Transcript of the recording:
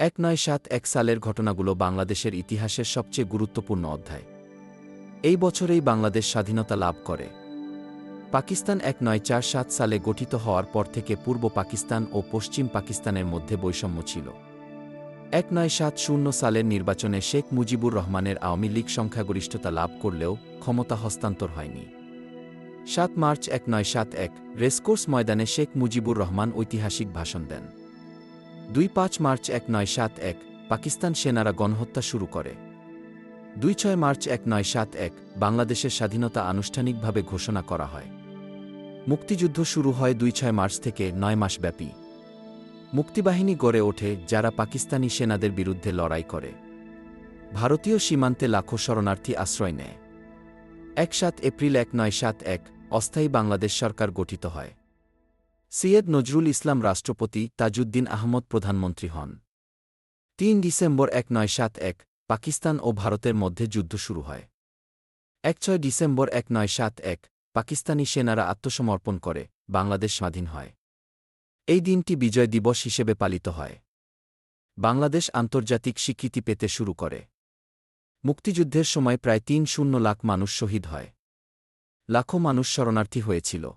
এক নয় সাত এক সালের ঘটনাগুলো বাংলাদেশের ইতিহাসের সবচেয়ে গুরুত্বপূর্ণ অধ্যায়। এই বছরেই বাংলাদেশ স্বাধীনতা লাভ করে। পাকিস্তান এক নয় চার সাত সালে গঠিত হওয়ার পর থেকে পূর্ব পাকিস্তান ও পশ্চিম পাকিস্তানের মধ্যে বৈষম্য ছিল। এক নয় সাত শূন্য সালের নির্বাচনে শেখ মুজিবুর রহমানের আওয়ামী লীগ সংখ্যাগরিষ্ঠতা লাভ করলেও ক্ষমতা হস্তান্তর হয়নি। সাত মার্চ এক নয় সাত এক রেসকোর্স ময়দানে শেখ মুজিবুর রহমান ঐতিহাসিক ভাষণ দেন। দুই পাঁচ মার্চ এক নয় সাত এক, পাকিস্তান সেনারা গণহত্যা শুরু করে। দুই ছয় মার্চ এক নয় সাত এক, বাংলাদেশের স্বাধীনতা আনুষ্ঠানিকভাবে ঘোষণা করা হয়। মুক্তিযুদ্ধ শুরু হয় দুই ছয় মার্চ থেকে নয় মাস ব্যাপী। মুক্তিবাহিনী গড়ে ওঠে যারা পাকিস্তানি সেনাদের বিরুদ্ধে লড়াই করে। ভারতীয় সীমান্তে লাখো শরণার্থী আশ্রয় নেয়। এক সাত এপ্রিল এক নয় সাত এক, অস্থায়ী বাংলাদেশ সরকার গঠিত হয়। সৈয়দ নজরুল ইসলাম রাষ্ট্রপতি তাজউদ্দিন আহমদ প্রধানমন্ত্রী হন। তিন ডিসেম্বর এক নয় সাত এক, পাকিস্তান ও ভারতের মধ্যে যুদ্ধ শুরু হয়। এক ছয় ডিসেম্বর এক নয় সাত এক, পাকিস্তানি সেনারা আত্মসমর্পণ করে, বাংলাদেশ স্বাধীন হয়। এই দিনটি বিজয় দিবস হিসেবে পালিত হয়। বাংলাদেশ আন্তর্জাতিক স্বীকৃতি পেতে শুরু করে। মুক্তিযুদ্ধের সময় প্রায় তিন শূন্য লাখ মানুষ শহীদ হয়। লাখো মানুষ শরণার্থী হয়েছিল।